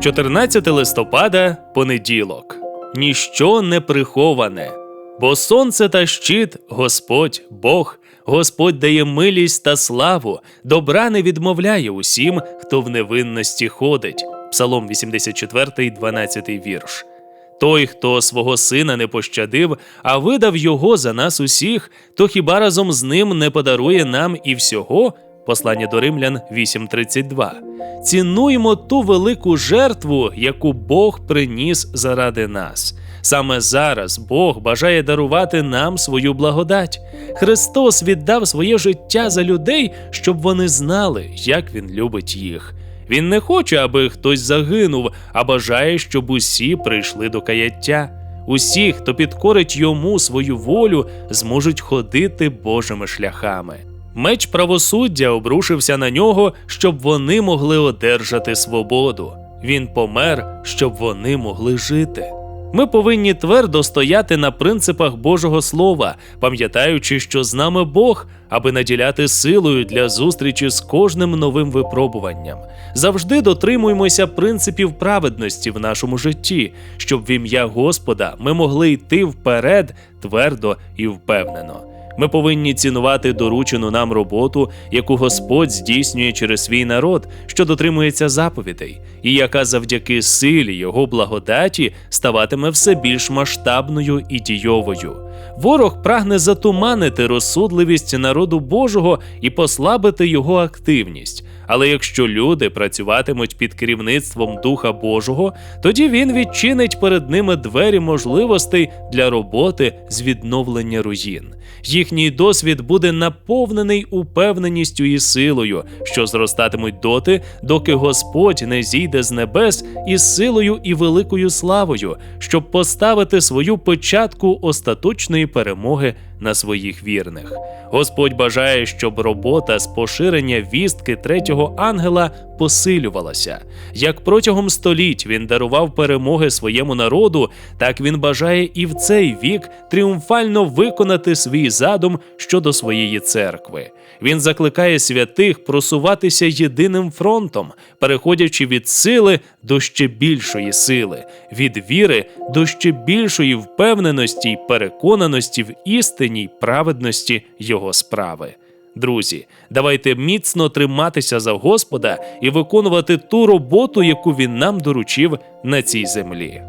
14 листопада, понеділок. Ніщо не приховане. Бо сонце та щит Господь Бог, Господь дає милість та славу, добра не відмовляє усім, хто в невинності ходить. Псалом 84, 12 вірш. Той, хто свого сина не пощадив, а видав його за нас усіх, то хіба разом з ним не подарує нам і всього? Послання до Римлян 8.32. Цінуємо ту велику жертву, яку Бог приніс заради нас. Саме зараз Бог бажає дарувати нам свою благодать. Христос віддав своє життя за людей, щоб вони знали, як Він любить їх. Він не хоче, аби хтось загинув, а бажає, щоб усі прийшли до каяття. Усі, хто підкорить йому свою волю, зможуть ходити Божими шляхами. Меч правосуддя обрушився на нього, щоб вони могли одержати свободу. Він помер, щоб вони могли жити. Ми повинні твердо стояти на принципах Божого Слова, пам'ятаючи, що з нами Бог, аби наділяти силою для зустрічі з кожним новим випробуванням. Завжди дотримуємося принципів праведності в нашому житті, щоб в ім'я Господа ми могли йти вперед твердо і впевнено. Ми повинні цінувати доручену нам роботу, яку Господь здійснює через свій народ, що дотримується заповідей, і яка завдяки силі його благодаті ставатиме все більш масштабною і дійовою. Ворог прагне затуманити розсудливість народу Божого і послабити його активність. Але якщо люди працюватимуть під керівництвом Духа Божого, тоді він відчинить перед ними двері можливостей для роботи з відновлення руїн. Їхній досвід буде наповнений упевненістю і силою, що зростатимуть доти, доки Господь не зійде з небес із силою і великою славою, щоб поставити свою початку остаточної перемоги на своїх вірних. Господь бажає, щоб робота з поширення вістки третього ангела посилювалася. Як протягом століть він дарував перемоги своєму народу, так він бажає і в цей вік тріумфально виконати свій задум щодо своєї церкви. Він закликає святих просуватися єдиним фронтом, переходячи від сили до ще більшої сили, від віри до ще більшої впевненості й переконаності в істині й праведності його справи. Друзі, давайте міцно триматися за Господа і виконувати ту роботу, яку він нам доручив на цій землі.